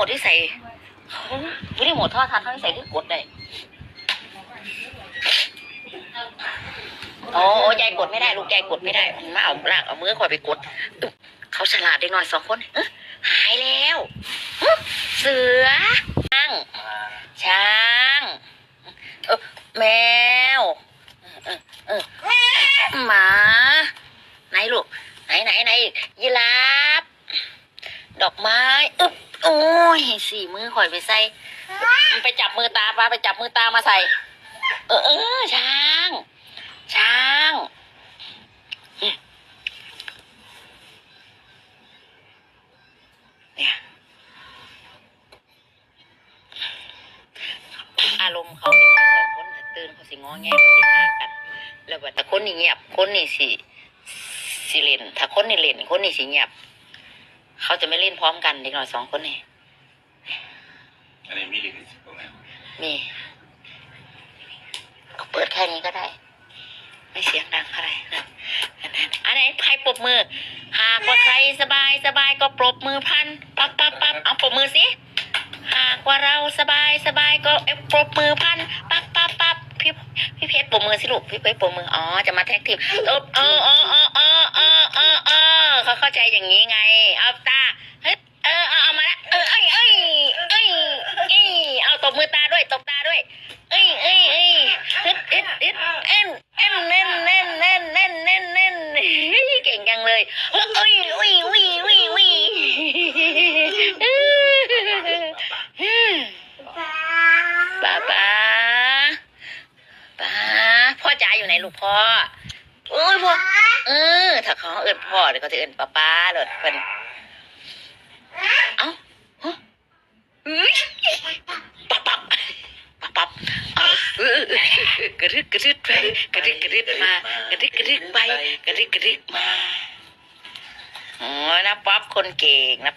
มทที่ใส่วิดีโมททอทันเขาที่ใส่คือกดได้โอ้ยายกดไม่ได้ลูกยายกดไม่ได้มันมาเอาลากเอามือคอยไปกดเขาฉลาดเด็กหน่อยสองคนหายแล้วเสือช้างช้างแมวเออเออเออหมา ไหนลูก ไหนไหนไหนยีราฟ ดอกไม้อึ๊บโอ้ยสี่มือข่อยไปใส่ไปจับมือตาปาไปจับมือตามาใส่ เออเออช้าง ช้างอืมเนี่ยอารมณ์เขาเด็กน้อยสองคนตื่นเขาสิงอแงเขาสิหากัน แล้วบัดแต่คนนี่เงียบคนนี่สิสิเล่นถ้าคนนี่เล่นคนนี่สิเงียบ เขาจะไม่เล่นพร้อมกันเด็กน้อยสองคนนี่อันนี้มีลิขสิทธิ์ตรงไหนมีก็เปิดแค่นี้ก็ได้ ไม่เสียงดังอะไรนะอันนั้นอันไหนใครปรบมือ หากว่าใครสบายสบายก็ปรบมือพันปั๊บปั๊บปั๊บเอาปรบมือสิหากว่าเราสบายสบายก็เอ๊ะปรบมือพันปั๊บปั๊บปั๊บพี่พี่เพชรปรบมือสิลูกพี่เพชรปรบมืออ๋อจะมาแท็กทีมเออเออเออเออเออเออเออเออเขาเข้า ใจอย่างนี้ไง เอาตาเฮ้ยเออเอาเอามาละเออเอ้ยเอ้ยเอ้ยเอ้ยเอาตบมือตาด้วยตบตาด้วยเอ้ยเอ้ยเอ้ยเอ็ดเอ็ดเอ็ดเอ็นเอ็นเน่นเน่นเน่นเน่นเน่นเน่นเฮ้ยเก่งจังเลยเอ้ยเอ้ยวิวิวิวิป้าป้าป้าพ่อจ๋าอยู่ไหนลูกพ่อโอ้ยพ่อ เออ ถ้าเขาเอิ้นพ่อเดี๋ยวเขาจะเอิ้นป้าป้าเลยเป็นเอ้าฮะเฮ้ยปั๊บปั๊บปั๊บปั๊บเอาเออกระดึกกระดึกไปกระดึกกระดึกมากระดึกกระดึกไปกระดึกกระดึกมาอ๋อนะป๊อปคนเก่งนะ